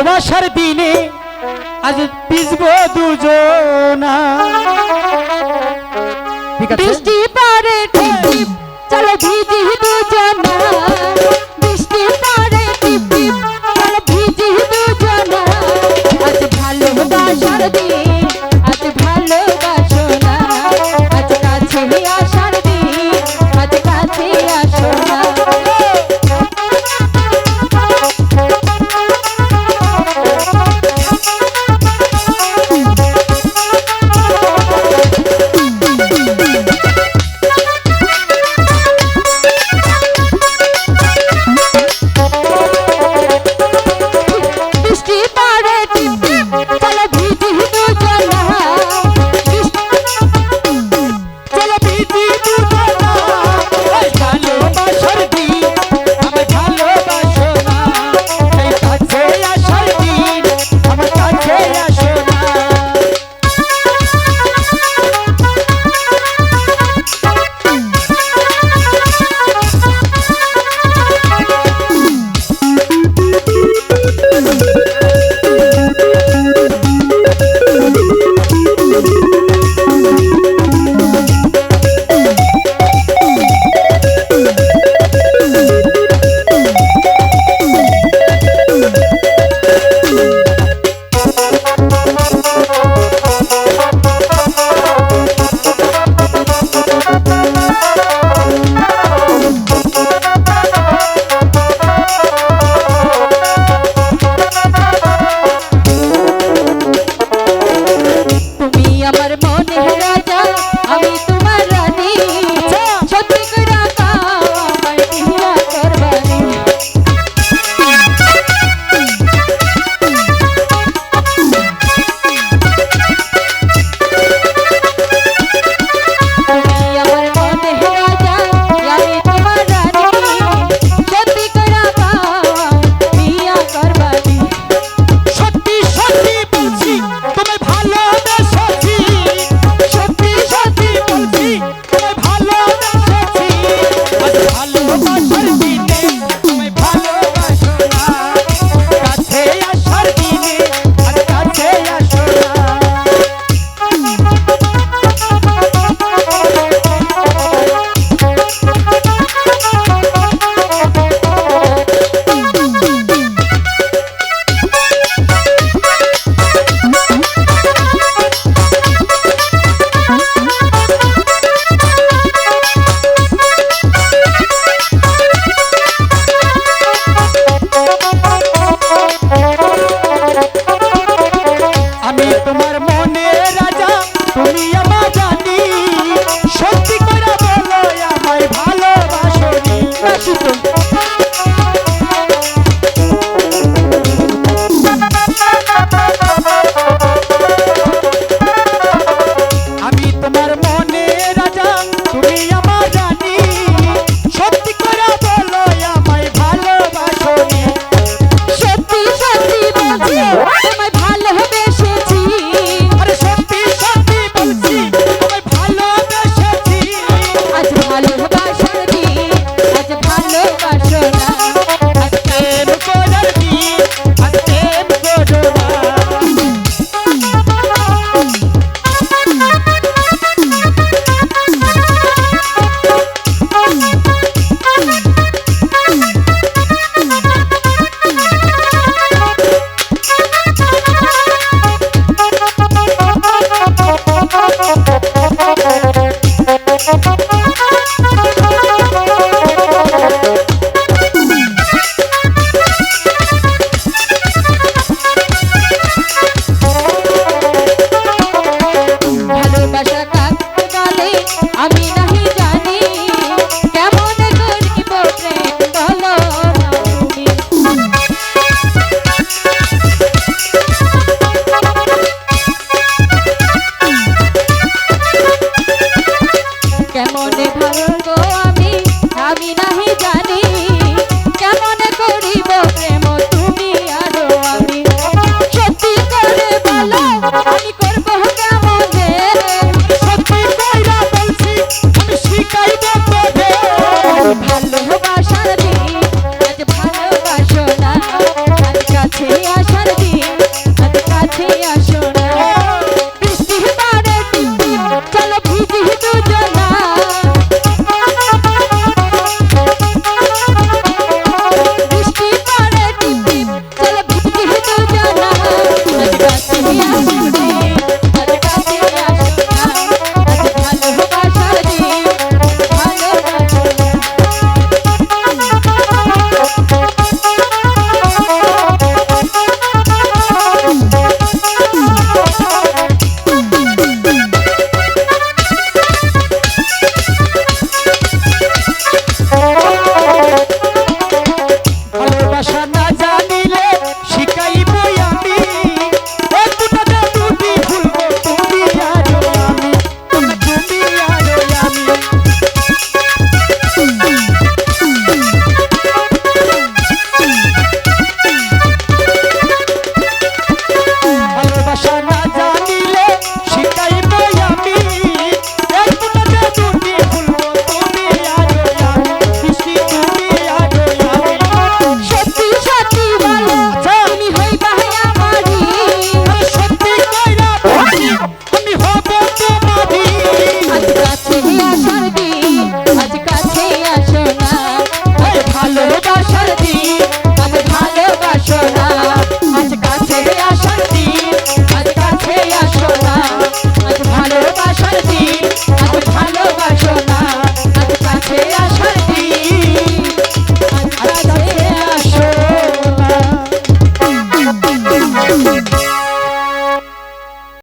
ভালোবাসার দিনে আজ পিসব দুজনা। বৃষ্টি পারে চলো ভিজি দুজনা। বৃষ্টি পারে চলো ভিজি দুজনা। আজ ভালোবাসার দিনে তুমি